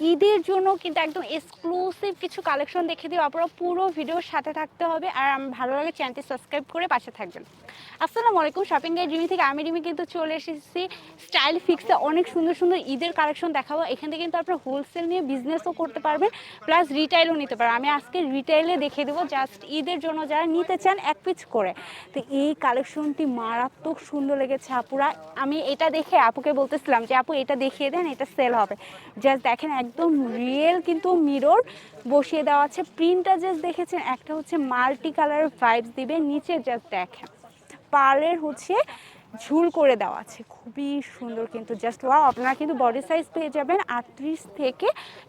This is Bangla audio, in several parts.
ঈদের জন্য কিন্তু একদম এক্সক্লুসিভ কিছু কালেকশন দেখে দিও। আপনারা পুরো ভিডিওর সাথে থাকতে হবে। আর আমার ভালো লাগে চ্যানেলটি সাবস্ক্রাইব করে পাশে থাকবেন। আসসালামু আলাইকুম শপিং গাইড রিমি থেকে আমি রিমি কিন্তু চলে এসেছি। স্টাইল ফিক্সে অনেক সুন্দর সুন্দর ঈদের কালেকশন দেখাবো। এখান থেকে কিন্তু আপনারা হোলসেল নিয়ে বিজনেসও করতে পারবেন প্লাস রিটাইলও নিতে পারবেন। আমি আজকে রিটাইলে দেখে দেবো জাস্ট ঈদের জন্য যারা নিতে চান এক পিচ করে। তো এই কালেকশনটি মারাত্মক সুন্দর লেগেছে আপুরা। আমি এটা দেখে আপুকে বলতেছিলাম যে, আপু, এটা দেখিয়ে দেন, এটা সেল হবে। জাস্ট দেখেন একদম রিয়েল কিন্তু মিরর বসিয়ে দেওয়া আছে। প্রিন্টটা জাস্ট দেখেছেন, একটা হচ্ছে মাল্টি কালারের ভাইবস দিবে, নিচে জাস্ট দেখেন। পার্লের হচ্ছে ঝুল করে দেওয়া আছে, খুবই সুন্দর কিন্তু জাস্ট ওয়াও আপনারা কিন্তু বডি সাইজ পেয়ে যাবেন আটত্রিশ থেকে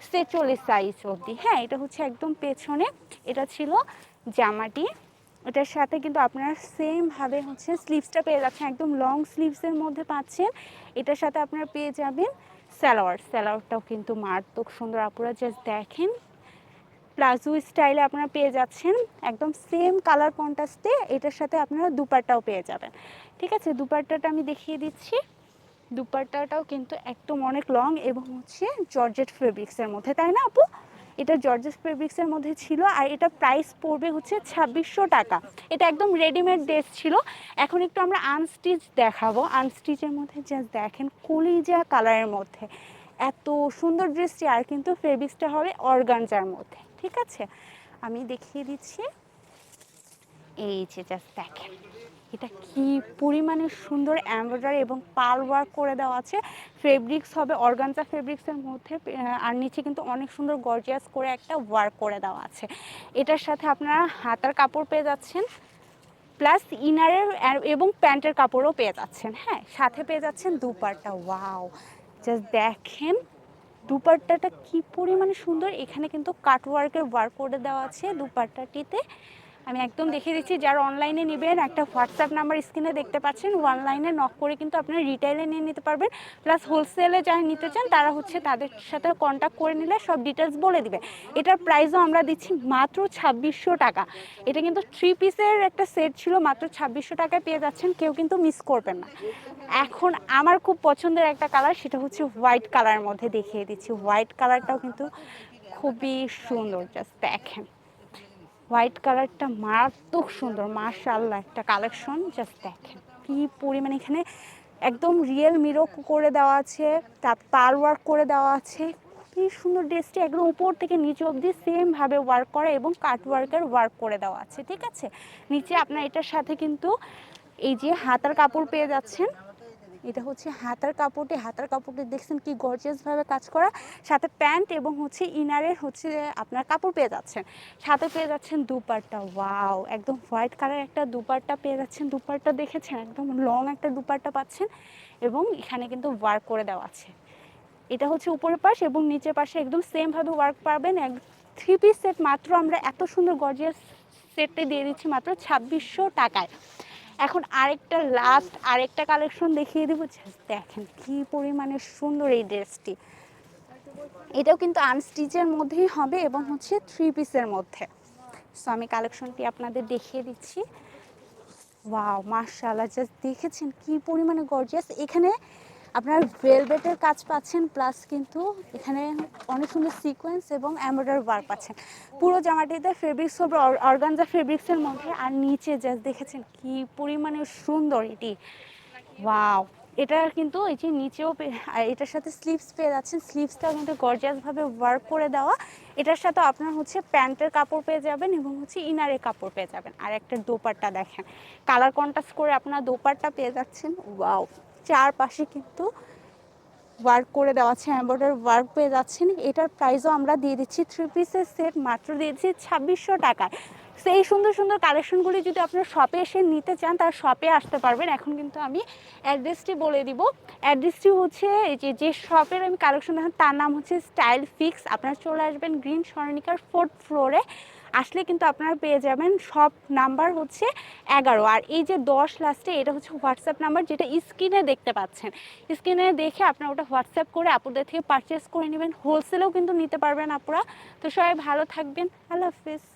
ছেচল্লিশ সাইজ অবধি। হ্যাঁ এটা হচ্ছে একদম পেছনে, এটা ছিল জামাটি। এটার সাথে কিন্তু আপনারা সেমভাবে হচ্ছে স্লিভসটা পেয়ে যাচ্ছেন, একদম লং স্লিভসের মধ্যে পাচ্ছেন। এটার সাথে আপনারা পেয়ে যাবেন স্যালোয়ার স্যালোয়ারটাও কিন্তু মারাত্মক সুন্দর। আপুরা জাস্ট দেখেন প্লাজো স্টাইলে আপনারা পেয়ে যাচ্ছেন, একদম সেম কালার কন্ট্রাস্টে এটার সাথে আপনারা দুপাট্টাও পেয়ে যাবেন। ঠিক আছে, দুপাট্টাটা আমি দেখিয়ে দিচ্ছি। দুপাট্টাটাও কিন্তু একদম অনেক লং এবং হচ্ছে জর্জেট ফেব্রিক্সের মধ্যে, তাই না আপু? এটা জর্জেস ফেব্রিক্সের মধ্যে ছিল আর এটা প্রাইস পড়বে হচ্ছে ছাব্বিশশো টাকা। এটা একদম রেডিমেড ড্রেস ছিল। এখন একটু আমরা আনস্টিচ দেখাবো। আনস্টিচের মধ্যে জাস্ট দেখেন কলিজা কালারের মধ্যে। এত সুন্দর ড্রেসটি আর কিন্তু ফেব্রিক্সটা হবে অর্গানজার মধ্যে, ঠিক আছে? আমি দেখিয়ে দিচ্ছি। এই যে জাস্ট দেখেন। এটা কি পরিমাণে সুন্দর এমব্রয়ডারি এবং পাল ওয়ার্ক করে দেওয়া আছে। ফেব্রিক্স হবে অর্গানজা ফেব্রিক্সের মধ্যে আর নিচে কিন্তু অনেক সুন্দর গর্জিয়াস করে একটা ওয়ার্ক করে দেওয়া আছে। এটার সাথে আপনারা হাতার কাপড় পেয়ে যাচ্ছেন প্লাস ইনারের এবং প্যান্টের কাপড়ও পেয়ে যাচ্ছেন হ্যাঁ? সাথে পেয়ে যাচ্ছেন দুপাট্টা ওয়াও জাস্ট দেখেন, দুপাট্টাটা কি পরিমাণে সুন্দর। এখানে কিন্তু কাটওয়ার্কের ওয়ার্ক করে দেওয়া আছে দুপাট্টাটিতে। আমি একদম দেখিয়ে দিচ্ছি, যারা অনলাইনে নেবেন, একটা হোয়াটসঅ্যাপ নাম্বার স্ক্রিনে দেখতে পাচ্ছেন অনলাইনে নক করে কিন্তু আপনারা রিটেলে নিয়ে নিতে পারবেন। প্লাস হোলসেলে যারা নিতে চান, তারা হচ্ছে তাদের সাথে কন্ট্যাক্ট করে নিলে সব ডিটেলস বলে দিবে। এটার প্রাইসও আমরা দিচ্ছি মাত্র ছাব্বিশশো টাকা। এটা কিন্তু থ্রি পিসের একটা সেট ছিল, মাত্র ছাব্বিশশো টাকায় পেয়ে যাচ্ছেন, কেউ কিন্তু মিস করবেন না। এখন আমার খুব পছন্দের একটা কালার সেটা হচ্ছে হোয়াইট কালারের মধ্যে দেখিয়ে দিচ্ছি। হোয়াইট কালারটাও কিন্তু খুবই সুন্দর জাস্ট দেখেন। হোয়াইট কালারটা মারাত্মক সুন্দর মার্শাল্লাহ একটা কালেকশন জাস্ট দেখেন। কি পরিমাণে এখানে একদম রিয়েল মিরো করে দেওয়া আছে, তার পার ওয়ার্ক করে দেওয়া আছে। খুবই সুন্দর ড্রেসটি একদম উপর থেকে নিচে অবধি সেমভাবে ওয়ার্ক করা এবং কাট ওয়ার্কের ওয়ার্ক করে দেওয়া আছে, ঠিক আছে? নিচে আপনার এটার সাথে কিন্তু এই যে হাতার কাপড় পেয়ে যাচ্ছেন এটা হচ্ছে হাতার কাপড়টি। হাতার কাপড়টি দেখছেন কি গর্জিয়াস ভাবে কাজ করা। সাথে প্যান্ট এবং হচ্ছে ইনারের হচ্ছে আপনার কাপড় পেয়ে যাচ্ছেন। সাথে পেয়ে যাচ্ছেন দুপাট্টা। ওয়াও! একদম হোয়াইট কালার একটা দুপাট্টা পেয়ে যাচ্ছেন। দুপাট্টা দেখেছেন? একদম লং একটা দুপাট্টা পাচ্ছেন এবং এখানে কিন্তু ওয়ার্ক করে দেওয়া আছে। এটা হচ্ছে উপরের পাশ এবং নিচের পাশে একদম সেমভাবে ওয়ার্ক পাবেন। এক থ্রি পিস সেট মাত্র আমরা এত সুন্দর গর্জিয়াস সেটটা দিয়ে দিচ্ছি মাত্র ছাব্বিশশো টাকায়। এখন আরেকটা লাস্ট আরেকটা কালেকশন দেখিয়ে দেবো। দেখেন কি পরিমাণে সুন্দর এই ড্রেসটি এটাও কিন্তু আনস্টিচের মধ্যেই হবে এবং হচ্ছে থ্রি পিসের মধ্যে। সো আমি কালেকশনটি আপনাদের দেখিয়ে দিচ্ছি। ওয়াও মার্শাল্লাহ জাস্ট দেখেছেন কি পরিমাণে গর্জিয়াস এখানে আপনার ভেলভেটের কাজ পাচ্ছেন প্লাস কিন্তু এখানে অনেক সুন্দর সিকোয়েন্স এবং এমব্রয়ডারি ওয়ার্ক পাচ্ছেন। পুরো জামাটিতে ফেব্রিক্স হবে অর্গানজা ফেব্রিক্সের মধ্যে, আর নিচে জাস্ট দেখেছেন কি পরিমাণে সুন্দর এটি। ওয়াও এটা কিন্তু এই যে নিচেও এটার সাথে স্লিভস পেয়ে যাচ্ছেন। স্লিভসটাও কিন্তু গর্জিয়াসভাবে ওয়ার্ক করে দেওয়া। এটার সাথে আপনার হচ্ছে প্যান্টের কাপড় পেয়ে যাবেন এবং হচ্ছে ইনারের কাপড় পেয়ে যাবেন। আর একটা দোপারটা দেখেন। কালার কন্ট্রাস্ট করে আপনার দোপারটা পেয়ে যাচ্ছেন। ওয়াও চারপাশে কিন্তু ওয়ার্ক করে দেওয়া আছে এম্বয়ডারি ওয়ার্ক পেয়ে যাচ্ছেন। এটার প্রাইসও আমরা দিয়ে দিচ্ছি। থ্রি পিসের সেট মাত্র দিয়ে দিচ্ছি ছাব্বিশশো টাকায়। সেই সুন্দর সুন্দর কালেকশনগুলি যদি আপনার শপে এসে নিতে চান তার শপে আসতে পারবেন। এখন কিন্তু আমি অ্যাড্রেসটি বলে দিব। অ্যাড্রেসটি হচ্ছে, এই যে যে শপের আমি কালেকশন দেখান, তার নাম হচ্ছে স্টাইল ফিক্স আপনারা চলে আসবেন গ্রিন স্বর্ণিকার ফোর্থ ফ্লোরে আসলে কিন্তু আপনারা পেয়ে যাবেন সব নাম্বার হচ্ছে এগারো। আর এই যে দশ লাস্টে এটা হচ্ছে হোয়াটসঅ্যাপ নাম্বার যেটা স্ক্রিনে দেখতে পাচ্ছেন। স্ক্রিনে দেখে আপনারা ওটা হোয়াটসঅ্যাপ করে আপুদের থেকে পারচেস করে নেবেন। হোলসেলেও কিন্তু নিতে পারবেন আপুরা। তো সবাই ভালো থাকবেন। আল্লাহ হাফিজ।